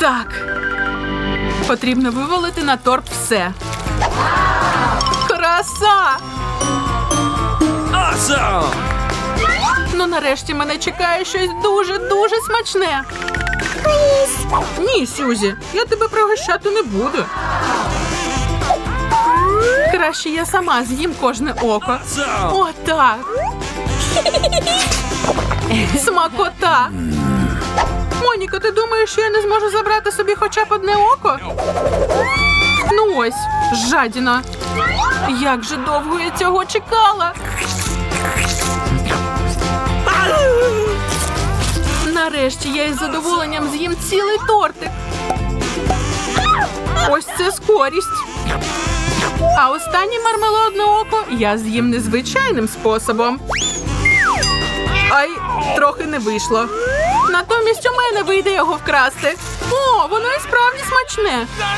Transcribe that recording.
Так. Потрібно вивалити на торт все. Краса! Awesome! Ну, нарешті мене чекає щось дуже-дуже смачне. Ні, Сюзі, я тебе пригощати не буду. Краще я сама з'їм кожне око. Awesome! О, так. Смакота. Моніка, ти думаєш, що я не зможу забрати собі хоча б одне око? Ну ось, жадіна. Як же довго я цього чекала. Нарешті я із задоволенням з'їм цілий тортик. Ось це скорість. А останнє мармелодне око я з'їм незвичайним способом. Ай, трохи не вийшло. Натомість у мене вийде його вкрасти. О, воно і справді смачне.